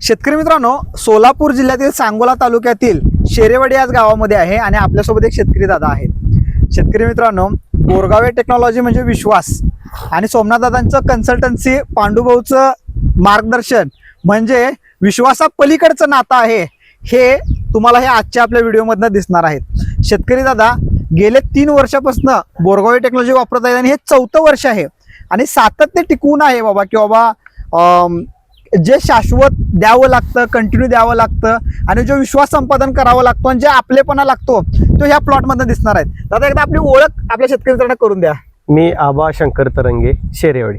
शेतकरी मित्रांनो सोलापूर जिल्ह्यातील सांगोला तालुक्यातील शेरेवाडी याच गावामध्ये आहे आणि आपल्यासोबत एक शेतकरी दादा आहेत. शेतकरी मित्रांनो बोरगावे टेक्नॉलॉजी म्हणजे विश्वास. आणि सोमनाथ दादांचं कन्सल्टन्सी पांडुभाऊचं मार्गदर्शन म्हणजे विश्वासा पलीकडचं नातं आहे हे तुम्हाला हे आजच्या आपल्या व्हिडिओमधनं दिसणार आहेत. शेतकरी दादा गेले तीन वर्षापासून बोरगावे टेक्नॉलॉजी वापरत आहेत आणि हे चौथं वर्ष आहे. आणि सातत्य टिकून आहे बाबा की बाबा जे शाश्वत द्यावं लागतं कंटिन्यू द्यावं लागतं आणि जो विश्वास संपादन करावा लागतो आणि जे आपलेपणा लागतो तो ह्या प्लॉटमधनं दिसणार आहेत. दादा एकदा आपली ओळख आपल्या शेतकरी मित्रांना करून द्या. मी आबा शंकर तरंगे शेरेवाडी.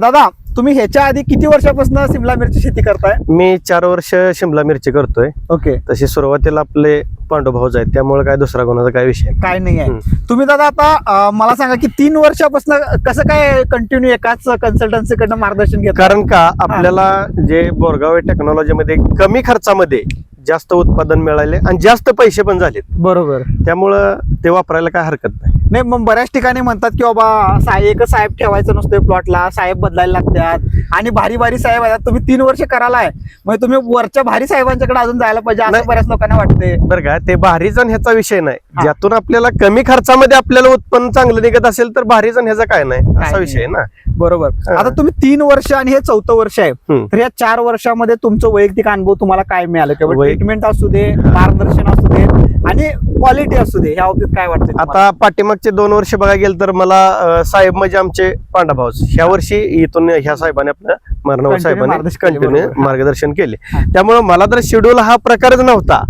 दादा तुम्ही ह्याच्या आधी किती वर्षापासून सिमला मिरची शेती करताय? मी चार वर्ष शिमला मिरची करतोय. ओके. तशी सुरुवातीला आपले पांडुभाऊज आहेत त्यामुळे काय दुसरा कोणाचा काय विषय. काय नाही आहे. तुम्ही दादा आता मला सांगा की तीन वर्षापासून कसं काय कंटिन्यू एकाच कन्सल्टन्सीकडनं मार्गदर्शन घेत कारण का आपल्याला जे बोरगाव टेक्नॉलॉजी मध्ये कमी खर्चामध्ये जास्त उत्पादन मिळाले आणि जास्त पैसे पण झालेत. बरोबर. त्यामुळं ते वापरायला काय हरकत नाही. नाही मग बऱ्याच ठिकाणी म्हणतात की बाबा साहेब एकच साहेब ठेवायचं नसतोय प्लॉटला साहेब बदलायला लागतात आणि भारी भारी साहेब आहेत तुम्ही तीन वर्ष करायला आहे मग तुम्ही वरच्या भारी साहेबांच्याकडे अजून जायला पाहिजे असं. बऱ्याच लोकांना वाटते बरं का ते भारीजण ह्याचा विषय नाही. ज्यातून आपल्याला कमी खर्चामध्ये आपल्याला उत्पन्न चांगलं निघत असेल तर भारीजण ह्याचा काय नाही असा. विषय आहे ना बरोबर. आता तुम्ही तीन वर्ष आणि हे चौथं वर्ष आहे. तर या चार वर्षामध्ये तुमचं वैयक्तिक अनुभव तुम्हाला काय मिळालं किंवा ट्रीटमेंट असू दे. मार्गदर्शन असू दे आणि क्वालिटी असू दे ह्या बाबतीत काय वाटतं आता पाठीमागचे दोन वर्ष बघायला गेलं तर मला साहेब म्हणजे आमचे पांडाभाऊस ह्या वर्षी इथून ह्या साहेबांनी आपलं मरणव साहेबांनी मार्गदर्शन केले, कंटिन्यू. मार्गदर्शन केले. त्यामुळे मला तर शेड्यूल हा प्रकारच नव्हता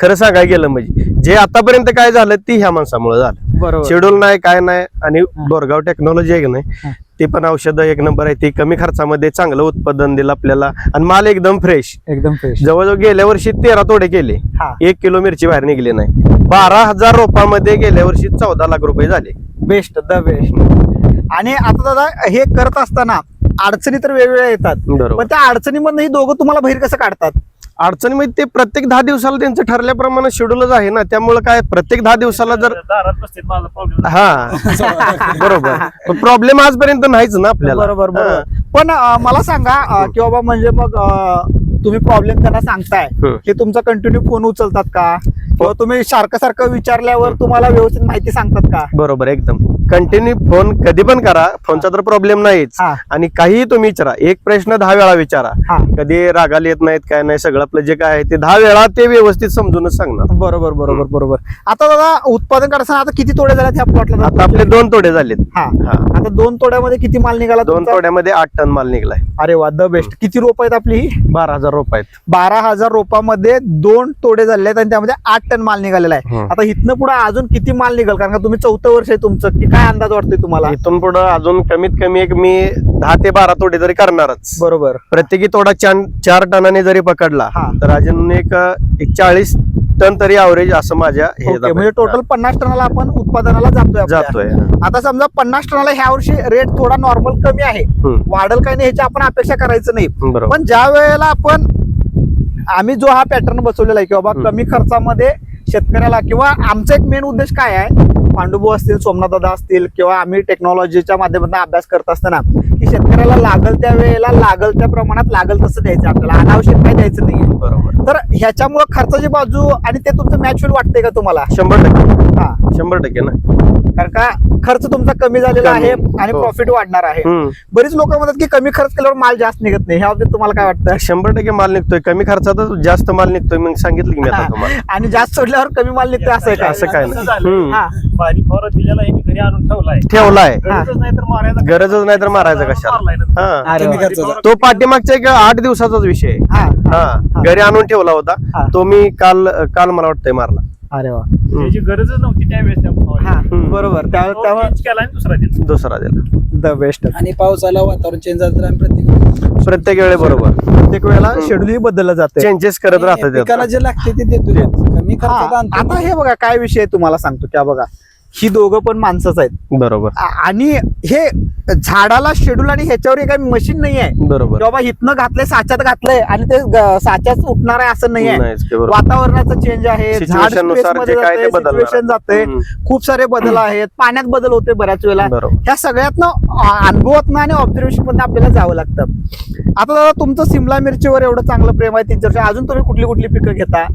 खरं सांगायला गेलं म्हणजे जे आतापर्यंत काय झालं ती ह्या माणसामुळे झालं शेड्यूल नाही काय नाही आणि. बोरगाव टेक्नॉलॉजी आहे की. नाही ती पण औषधं एक नंबर आहे. ती कमी खर्चामध्ये चांगलं उत्पादन दिलं आपल्याला. आणि माल एकदम फ्रेश एकदम फ्रेश जवळजवळ गेल्या वर्षी तेरा तोडे केले. हा. एक किलो मिरची बाहेर निघली नाही. बारा हजार रोपामध्ये गेल्या वर्षी चौदा लाख रुपये झाले. बेस्ट द बेस्ट आणि आता दादा हे करत असताना अडचणी तर वेगवेगळ्या येतात. पण त्या अडचणीमधनं ही दोघं तुम्हाला बाहेर कसं काढतात? अडचणीमध्ये ते प्रत्येक दहा दिवसाला त्यांचं ठरल्याप्रमाणे शेड्यूलच आहे ना. त्यामुळे काय प्रत्येक दहा दिवसाला जर दारात बसतील माझा प्रॉब्लेम हा. बरोबर. प्रॉब्लेम आजपर्यंत नाहीच ना आपल्याला. बरोबर हा. बरोबर. पण अं, मला सांगा अं, की बाबा म्हणजे मग अं, तुम्ही प्रॉब्लेम त्यांना सांगताय हं. की तुमचा कंटिन्यू फोन उचलतात का? किंवा तुम्ही सारखं सारखं विचारल्यावर तुम्हाला व्यवस्थित माहिती सांगतात का? बरोबर एकदम. कंटिन्यू फोन कधी पण करा. फोनचा तर प्रॉब्लेम नाहीच. हा. आणि काहीही तुम्ही विचारा. एक प्रश्न दहा वेळा विचारा. हा. कधी रागाला येत नाहीत काय नाही सगळं आपलं जे काय आहे ते दहा वेळा ते व्यवस्थित समजूनच सांगणार. बरोबर बरोबर बरोबर. आता दादा उत्पादन करताना आता किती तोडे झाल्यात ह्या प्लॉटला आता आपले दोन तोडे झालेत. हा. हा. आता दोन तोड्यामध्ये किती माल निघाला दोन तुमचा? तोड्यामध्ये आठ टन माल निघलाय. अरे वा द बेस्ट किती रोप आहेत आपली ही? बारा हजार रुपये आहेत. बारा हजार रोपामध्ये दोन तोडे झाले आहेत आणि त्यामध्ये आठ टन माल निघालेला आहे. आता इथनं पुढे अजून किती माल निघाल? कारण का तुम्ही चौथं वर्ष आहे तुमचं की काय अंदाज वाटतोय तुम्हाला? इथून पुढे अजून कमीत कमी एक मी दहा ते बारा तोडे तरी करणारच बरोबर. प्रत्येकी तोडा चार चार टनाने जरी पकडला हा. तर अजून एक एक चाळीस टन तरी अवरेज असं माझ्या हे ओके म्हणजे टोटल पन्नास टनाला आपण उत्पादनाला जातोय आपल्या. जातोय आता समजा पन्नास टनाला ह्या वर्षी रेट थोडा नॉर्मल कमी आहे. हम्म, वाढल काही नाही ह्याची आपण अपेक्षा करायचं नाही. बरोबर. पण ज्या वेळेला आपण आम्ही जो हा पॅटर्न बसवलेला आहे की बाबा हम्म. कमी खर्चामध्ये शेतकऱ्याला किंवा आमचा एक मेन उद्देश काय आहे? पांडुभाऊ असतील सोमनाथ दादा असतील किंवा आम्ही टेक्नॉलॉजीच्या माध्यमातून अभ्यास करत असताना की शेतकऱ्याला लागल त्या वेळेला लागल त्या प्रमाणात लागल तसं द्यायचं आपल्याला. अनावश्यक काही द्यायचं नाही बरोबर. तर ह्याच्यामुळे खर्चाची बाजू आणि ते तुमचं मॅच होईल वाटतंय का तुम्हाला? शंभर टक्के. हा. शंभर टक्के ना. कारण का खर्च तुमचा कमी झालेला. आहे आणि हो. प्रॉफिट वाढणार आहे. बरीच लोक म्हणतात की कमी खर्च केल्यावर माल जास्त निघत नाही. ह्या बाबतीत तुम्हाला काय वाटतं? शंभर टक्के माल निघतोय. कमी खर्चातच जास्त माल निघतोय मग सांगितलं की मी आता तुम्हाला. आणि जास्त सोडल्यावर कमी माल निघतोय असं आहे. का असं काय नाही. हा. ठेवलाय. ठेवलाय. गरजच नाही तर मारायचा. हा. फवारा तो पाठीमागचा एक आठ दिवसाचाच विषय आहे. हा. हा. हा. घरी आणून ठेवला हा. होता तो मी काल काल मला वाटतंय मारला. अरे वा. गरजच नव्हती त्यावेळेस. हा हम्म. बरोबर. त्या- तो त्यामुळे change केला आणि दुसरा दिला. दुसरा दिला. द बेस्ट आणि पाऊस आला वातावरण चेंज झालं तर आम्ही प्रत्येक प्रत्येक वेळे बरोबर. प्रत्येक वेळेला शेड्यूल बदललं जाते. चेंजेस करत राहतात पिकाला त्यात. जे लागते ते देतो. कमी खर्चात आणतो. आता हे बघा काय विषय आहे तुम्हाला सांगतो त्या बघा. ही दोघं पण माणसंच आहेत. बरोबर. आणि हे झाडाला शेड्यूल आणि ह्याच्यावर काही मशीन नाही आहे. बरोबर. बाबा हिथनं घातलंय साच्यात घातलंय आणि ते साच्याच उठणार आहे असं नाही आहे. नाहीच की बरोबर. वातावरणाचं चेंज आहे झाड Situation नुसार space मध्ये जे काय ते जातंय, बदलणार. situation जातंय. हम्म. खूप सारे बदल आहेत पाण्यात बदल होते बऱ्याच वेळेला. बरोबर. ह्या सगळ्यातनं अ- अनुभवातनं आणि ऑब्झर्वेशन मधनं आपल्याला जावं लागतं. आता दादा तुमचं सिमला मिरचीवर एवढं चांगलं प्रेम आहे तीन चार अजून तुम्ही कुठली कुठली पिकं घेता?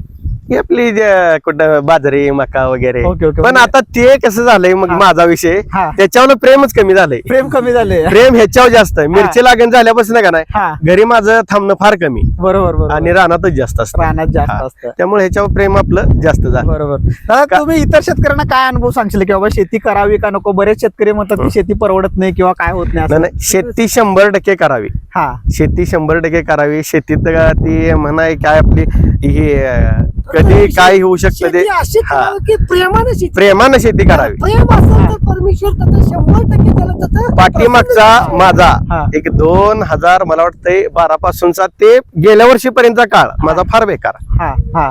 ही आपली जे कुठं बाजरी मका वगैरे. Okay, okay. पण म्हणजे- आता ते कसं झालंय मग हा. माझा विषय हा. त्याच्यावर प्रेमच कमी झालंय. प्रेम कमी झाले प्रेम ह्याच्यावर जास्त आहे. मिरची लागण झाल्यापासून का नाही हा. घरी माझं थांबणं फार कमी. बरोबर बरोबर. आणि रानातच जास्त असतं. रानात जास्त हा. असतं. त्यामुळे ह्याच्यावर प्रेम आपलं जास्त झालं. बरोबर. दादा तुम्ही इतर शेतकऱ्यांना काय अनुभव सांगशील? की बाबा शेती करावी का नको? बरेच शेतकरी म्हणतात की शेती परवडत नाही किंवा काय होत नाही नाही, असं. नाही, शेती शंभर टक्के करावी. हा. शेती शंभर टक्के करावी. शेतीत ती म्हणाय काय आपली ही अं, कधी काय होऊ शकतं ते शेती अशी हा. करावं की प्रेमाने शेती प्रेमानं शेती करावी प्रेम असेल तर परमेश्वर त्याचं शंभर टक्के त्याला त्याचं पाठीमागचा हा. माझा एक दोन हजार मला वाटतंय बारा पासूनचा ते गेल्या वर्षीपर्यंतचा काळ माझा फार बेकार हा हा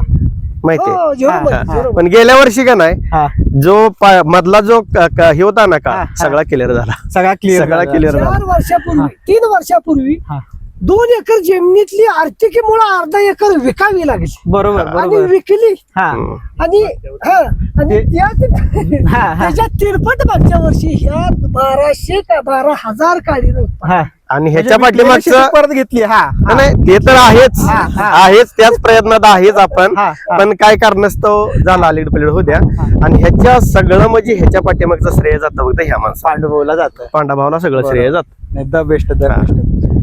माहितीये हो, हा, हा. पण गेल्या वर्षी का नाही हा जो पा- मधला जो क- क- हे होता ना हा, का हा. सगळा क्लिअर झाला सगळा क्लिअर सगळा clear झाला. चार वर्षापूर्वी तीन वर्षापूर्वी हा. दोन एकर जमिनीतली आर्थिकीमुळे अर्धा एकर विकावी लागली. बरोबर आणि बरोबर. विकली. हा. आणि हा, आणि हा, हा. त्याच्या तिरपट मागच्या वर्षी ह्या बाराशे का बारा हजार काढी हा. आणि म्हणजे ह्याच्या शेती पाठीमागचं परत घेतली हा. हा. नाही ते तर आहेच. हा, हा. आहेच त्याच प्रयत्नात आहेच आपण. हा, हा. पण काय कारणास्तव झाला लीड पलीड होत्या आणि ह्याच्या सगळं म्हणजे ह्याच्या पाठीमागचं श्रेय जातं फक्त ह्या माणसा पांडुभाऊला जात. पांडाभावला सगळं श्रेय जात. The best the. बेस्ट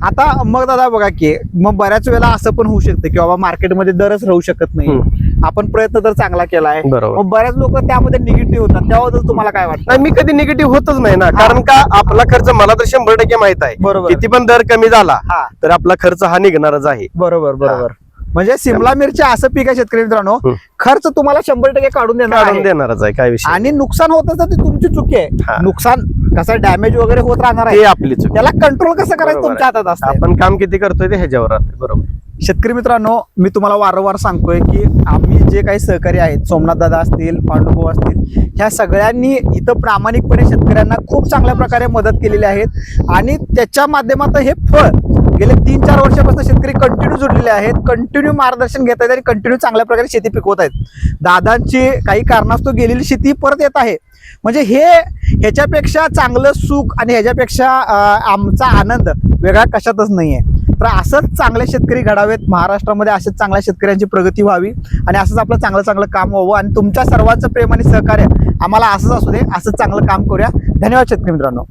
आता मग दादा बघा की मग बऱ्याच वेळेला असं पण होऊ शकतं की बाबा मार्केटमध्ये दरच राहू शकत नाही. आपण प्रयत्न तर चांगला केलाय. बरोबर. मग बऱ्याच लोक त्यामध्ये निगेटिव्ह होतात. त्याबद्दल तुम्हाला काय वाटतं? नाही मी कधी निगेटिव्ह होतच नाही ना. कारण का आपला खर्च मला तर शंभर टक्के माहीत आहे. बरोबर. किती पण दर कमी झाला तर आपला खर्च हा निघणारच आहे. बरोबर बरोबर. म्हणजे सिमला मिरची असं पीक आहे शेतकरी मित्रांनो. खर्च तुम्हाला शंभर टक्के काढून देणार काढून. देणारच आहे काय विषय आणि नुकसान होत असतं ते तुमची चुकी आहे. नुकसान कसं डॅमेज वगैरे होत राहणार आहे. आपली चूक. त्याला कंट्रोल कसं करायचं तुमच्या हातात असतं आपण काम किती करतोय ते ह्याच्यावर राहते बरोबर. शेतकरी मित्रांनो मी तुम्हाला वारंवार सांगतोय की आम्ही जे काही सहकारी आहेत सोमनाथ दादा असतील पांडुभाऊ असतील ह्या सगळ्यांनी इथं प्रामाणिकपणे शेतकऱ्यांना खूप चांगल्या प्रकारे मदत केलेली आहेत आणि त्याच्या माध्यमातून हे फळ गेले तीन चार वर्षापासून शेतकरी कंटिन्यू जुडलेले आहेत कंटिन्यू मार्गदर्शन घेत आहेत आणि कंटिन्यू चांगल्या प्रकारे शेती पिकवत आहेत. दादांची काही कारणास्तव गेलेली शेती परत येत आहे. म्हणजे हे ह्याच्यापेक्षा चांगलं सुख आणि ह्याच्यापेक्षा आमचा आनंद वेगळा कशातच नाही आहे तर असंच चांगले शेतकरी घडावेत. महाराष्ट्रामध्ये असेच चांगल्या शेतकऱ्यांची प्रगती व्हावी आणि असंच आपलं चांगलं चांगलं काम व्हावं आणि तुमच्या सर्वांचं प्रेम आणि सहकार्य आम्हाला असंच असू दे असंच चांगलं काम करूया. धन्यवाद शेतकरी मित्रांनो.